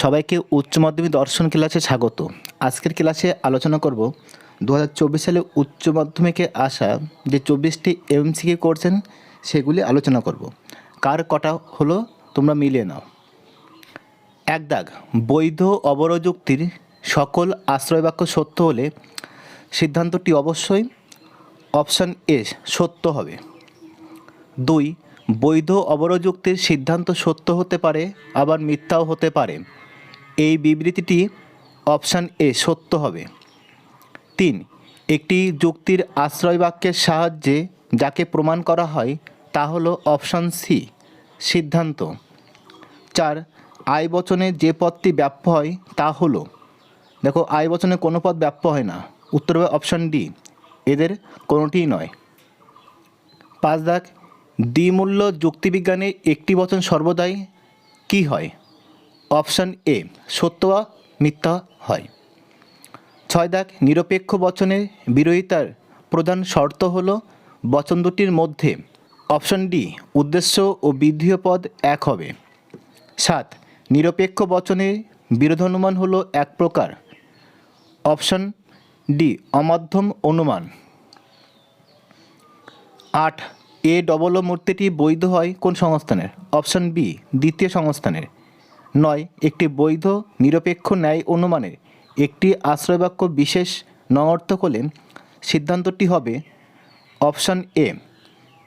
সবাইকে উচ্চ মাধ্যমিক দর্শন ক্লাসে স্বাগত। আজকের ক্লাসে আলোচনা করব দু হাজার চব্বিশ সালে উচ্চ মাধ্যমিকে আসা যে চব্বিশটি এমসিকে করছেন, সেগুলি আলোচনা করব। কার কটা হলো, তোমরা মিলিয়ে নাও। এক দাগ, বৈধ অবরযুক্তির সকল আশ্রয় বাক্য সত্য হলে সিদ্ধান্তটি অবশ্যই অপশান এ সত্য হবে। দুই বৈধ অবরযুক্তির সিদ্ধান্ত সত্য হতে পারে, আবার মিথ্যাও হতে পারে। এই বিবৃতিটি অপশান এ সত্য হবে। তিন, একটি যুক্তির আশ্রয় বাক্যের সাহায্যে যাকে প্রমাণ করা হয়, তা হল অপশান সি, সিদ্ধান্ত। চার, আয় বচনে যে পদটি ব্যাপ্য হয়, তা হলো। দেখো, আয় বচনে কোনো পদ ব্যাপ্য হয় না। উত্তর হবে অপশান ডি। এদের কোনোটিই নয়। পাঁচ দাগ দ্বিমূল্য যুক্তিবিজ্ঞানে একটি বচন সর্বদাই কি হয়? অপশান এ, সত্য বা মিথ্যা হয়। ছয় দাগ, নিরপেক্ষ বচনের বিরোধিতার প্রধান শর্ত হল বচন দুটির মধ্যে। অপশান ডি, উদ্দেশ্য ও বিধেয় পদ এক হবে। সাত, নিরপেক্ষ বচনের বিরোধানুমান হলো এক প্রকার। অপশান ডি, অমাধ্যম অনুমান। আট এ ডবল ও মূর্তিটি বৈধ হয় কোন সংস্থানের? অপশন বি দ্বিতীয় সংস্থানের। নয়, একটি বৈধ, নিরপেক্ষ ন্যায় অনুমানের একটি আশ্রয়বাক্য বিশেষ নঙর্থক হলে সিদ্ধান্তটি হবে অপশান এ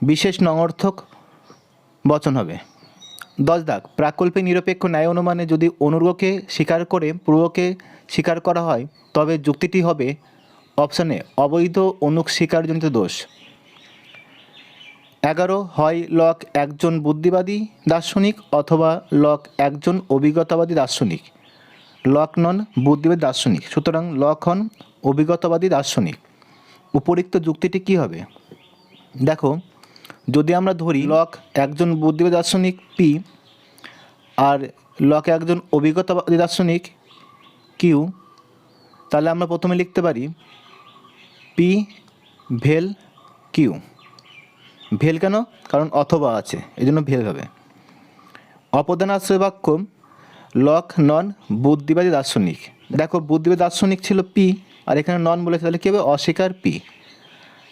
বিশেষ নঙর্থক বচন হবে। দশ দাগ প্রাকল্পে নিরপেক্ষ ন্যায় অনুমানে যদি অনুর্গকে স্বীকার করে পূর্বকে স্বীকার করা হয়, তবে যুক্তিটি হবে অপশানে অবৈধ অনুক স্বীকারজনিত দোষ। এগারো, হয় লক একজন বুদ্ধিবাদী দার্শনিক অথবা লক একজন অভিজ্ঞতাবাদী দার্শনিক। লক নন বুদ্ধিবাদী দার্শনিক, সুতরাং লক হন অভিজ্ঞতাবাদী দার্শনিক। উপরিক্ত যুক্তিটি কি হবে? দেখো, যদি আমরা ধরি লক একজন বুদ্ধিবাদী দার্শনিক পি আর লক একজন অভিজ্ঞতাবাদী দার্শনিক কিউ তাহলে আমরা প্রথমে লিখতে পারি পি ভেল কিউ ভেল কেন? কারণ অথবা আছে এই জন্য ভেল হবে। অপদান আশ্রয় বাক্য লক নন বুদ্ধিবাদী দার্শনিক। দেখো, বুদ্ধিবাদী দার্শনিক ছিল পি, আর এখানে নন বলেছে, তাহলে কী হবে? অস্বীকার পি।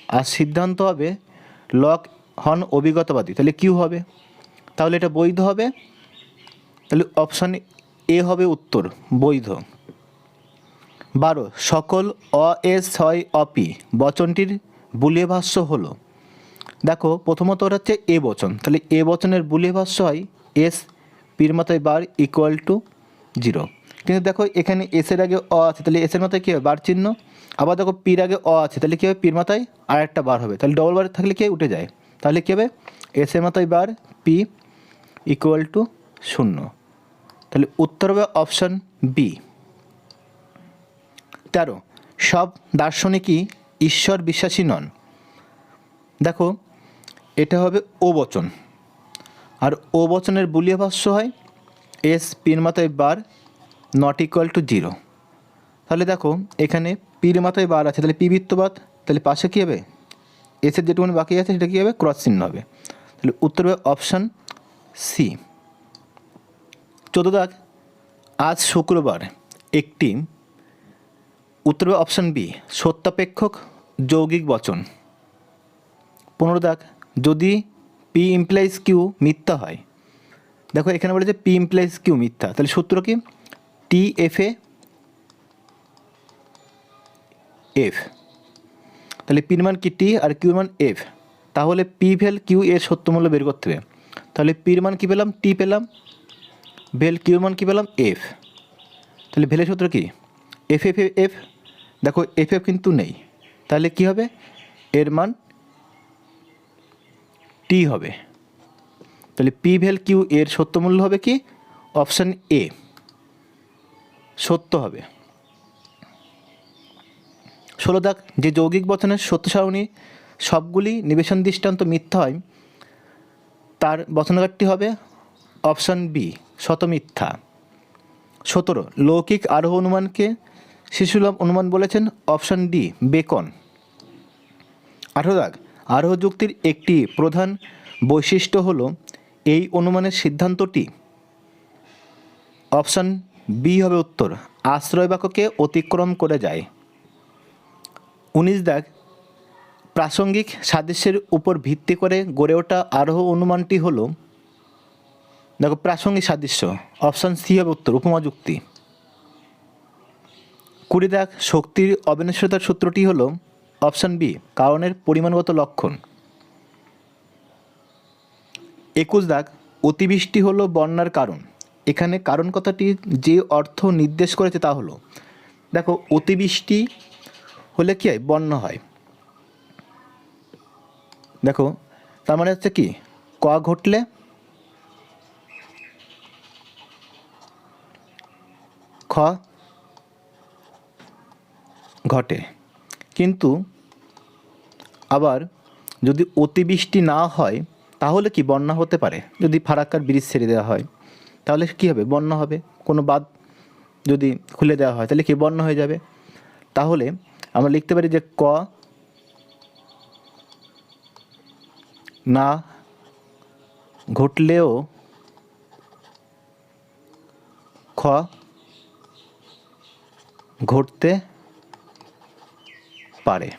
আর সিদ্ধান্ত হবে, লক হন অভিজ্ঞতাবাদী। তাহলে কিউ হবে? তাহলে এটা বৈধ হবে। তাহলে অপশান এ হবে উত্তর, বৈধ। বারো, সকল অ এস ছয় অপি বচনটির বুলিয়ে ভাষ্য হলো দেখো, প্রথমত ওটা হচ্ছে এ বচন। তাহলে এ বচনের বুলিয়ে ভাষ্য হয় এস, পির মাথায় বার ইকুয়াল টু জিরো কিন্তু দেখো, এখানে এসের আগে অ আছে, তাহলে এসের মাথায় কী হবে? বার চিহ্ন। আবার দেখো, পির আগে অ আছে, তাহলে কী হবে? পির মাথায় আর একটা বার হবে। তাহলে ডবল বার থাকলে কি উঠে যায়? তাহলে কী হবে? এসের মাথায় বার, পি ইকুয়াল টু শূন্য। তাহলে উত্তর হবে অপশান বি তেরো, সব দার্শনিকই ঈশ্বর বিশ্বাসী নন। দেখো এটা হবে ও বচন। আর ও বচনের বুলিয়ে ভাষ্য হয়, এস পির মাথায় bar not equal to zero তাহলে দেখো, এখানে পির মাথায় বার আছে, তাহলে পি বৃত্তবাদ তাহলে পাশে কী হবে? এসের যেটুকুনি বাকি আছে, সেটা কী হবে? ক্রস চিহ্ন হবে। তাহলে উত্তর হবে অপশান সি চোদ্দ দাগ, আজ শুক্রবার একটি, উত্তর হবে অপশান বি সত্যাপেক্ষক যৌগিক বচন। পনেরো দাগ যদি পি ইমপ্লাইজ কিউ মিথ্যা হয়। দেখো, এখানে বলেছে পি ইমপ্লাইজ কিউ মিথ্যা। তাহলে সূত্র কি? টি এফ এ এফ তাহলে পির মান কি টি আর কিউর মান এফ তাহলে পি ভেল কিউ এর সত্যমূল্য বের করতে হবে। তাহলে পির মান কী পেলাম? টি পেলাম। ভেল কিউর মান কী পেলাম? এফ তাহলে ভেলের সূত্র কি? এফ এফ এফ দেখো এফ এফ কিন্তু নেই। তাহলে কি হবে? এর মান টি হবে। তাহলে পি ভেল কিউ এর সত্য মূল্য হবে কি? Option A. সত্য হবে। ষোলো দাগ, যে যৌগিক বচনের সত্য সারণী, সবগুলি নিবেশন দৃষ্টান্ত মিথ্যা হয়, তার বচনাগারটি হবে অপশান বি শত মিথ্যা সতেরো, লৌকিক আরোহ অনুমানকে শিশুলাভ অনুমান বলেছেন অপশান ডি, বেকন। আঠারো দাগ আরোহ যুক্তির একটি প্রধান বৈশিষ্ট্য হল এই অনুমানের সিদ্ধান্তটি। অপশান বি হবে উত্তর, আশ্রয় বাক্যকে অতিক্রম করে যায়। উনিশ দাগ, প্রাসঙ্গিক সাদৃশ্যের উপর ভিত্তি করে গড়ে ওঠা আরোহ অনুমানটি হল, দেখো প্রাসঙ্গিক সাদৃশ্য, অপশান সি হবে উত্তর, উপমা যুক্তি। কুড়ি দাগ, শক্তির অবিনশ্বরতার সূত্রটি হল অপশান বি, কারণের পরিমাণগত লক্ষণ। একুশ দাগ, অতিবৃষ্টি হলো বন্যার কারণ। এখানে কারণ কথাটি যে অর্থ নির্দেশ করেছে তা হলো, দেখো, অতিবৃষ্টি হলে কি হয়? বন্যা হয়। দেখো, তার মানে হচ্ছে কি? ক ঘটলে? খ ঘটে। কিন্তু আবার যদি অতিবৃষ্টি না হয়, তাহলে কি বন্যা হতে পারে? যদি ফারাক্কার ব্রিজ ছেড়ে দেওয়া হয়, তাহলে কি হবে? বন্যা হবে। কোনো বাদ যদি খুলে দেওয়া হয়, তাহলে কি বন্যা হয়ে যাবে? তাহলে আমরা লিখতে পারি যে ক না ঘটলেও খ ঘটতে পারে।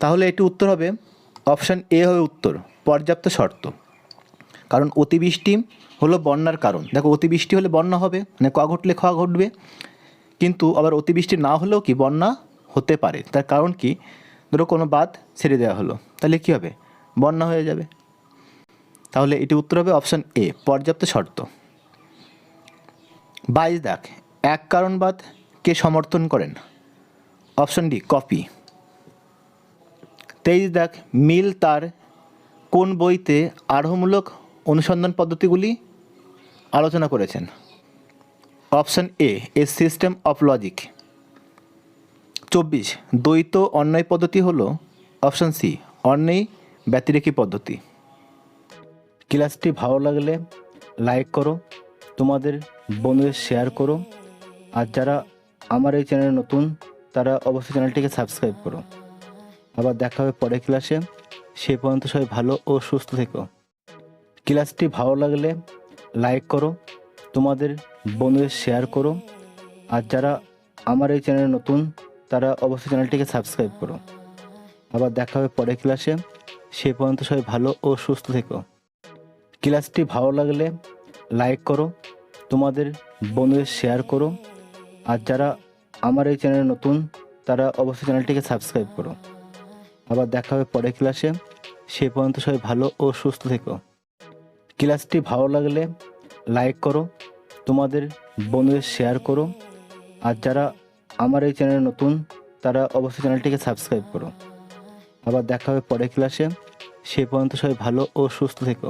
তাহলে এটি উত্তর হবে অপশান এ হবে উত্তর, পর্যাপ্ত শর্ত। কারণ অতিবৃষ্টি হলো বন্যার কারণ। দেখো, অতিবৃষ্টি হলে বন্যা হবে মানে ক ঘটলে খ ঘটবে। কিন্তু আবার অতিবৃষ্টি না হলেও কি বন্যা হতে পারে? তার কারণ কি? ধরো কোনো বাদ ছেড়ে দেওয়া হলো, তাহলে কি হবে? বন্যা হয়ে যাবে। তাহলে এটি উত্তর হবে অপশান এ, পর্যাপ্ত শর্ত। বাইশ দাগ, এক কারণবাদ কে সমর্থন করেন? অপশন ডি, কপি। তেইশ দেখ মিল তার কোন বইতে আরোহমূলক অনুসন্ধান পদ্ধতিগুলি আলোচনা করেছেন? Option A A system of logic. চব্বিশ, দ্বৈত অন্যায় পদ্ধতি হল অপশন সি অন্যায় ব্যতিরেকী পদ্ধতি। ক্লাসটি ভালো লাগলে লাইক করো, তোমাদের বন্ধুদের শেয়ার করো, আর যারা আমার এই চ্যানেলে নতুন, তারা অবশ্যই চ্যানেলটিকে সাবস্ক্রাইব করো। আবার দেখা হবে পরের ক্লাসে সে পর্যন্ত সবাই ভালো ও সুস্থ থেকো। ক্লাসটি ভালো লাগলে লাইক করো, তোমাদের বন্ধুদের শেয়ার করো। আর যারা আমার এই চ্যানেলে নতুন, তারা অবশ্যই চ্যানেলটিকে সাবস্ক্রাইব করো। আবার দেখা হবে পরের ক্লাসে সে পর্যন্ত সবাই ভালো ও সুস্থ থেকো। ক্লাসটি ভালো লাগলে লাইক করো, তোমাদের বন্ধুদের শেয়ার করো। আর যারা আমার এই চ্যানেলে নতুন, তারা অবশ্যই চ্যানেলটিকে সাবস্ক্রাইব করো। আবার দেখা হবে পরের ক্লাসে। সে পর্যন্ত সবাই ভালো ও সুস্থ থেকো। ক্লাসটি ভালো লাগলে লাইক করো, তোমাদের বন্ধুদের শেয়ার করো, আর যারা আমার এই চ্যানেলে নতুন, তারা অবশ্যই চ্যানেলটিকে সাবস্ক্রাইব করো। আবার দেখা হবে পরের ক্লাসে। সে পর্যন্ত সবাই ভালো ও সুস্থ থেকো।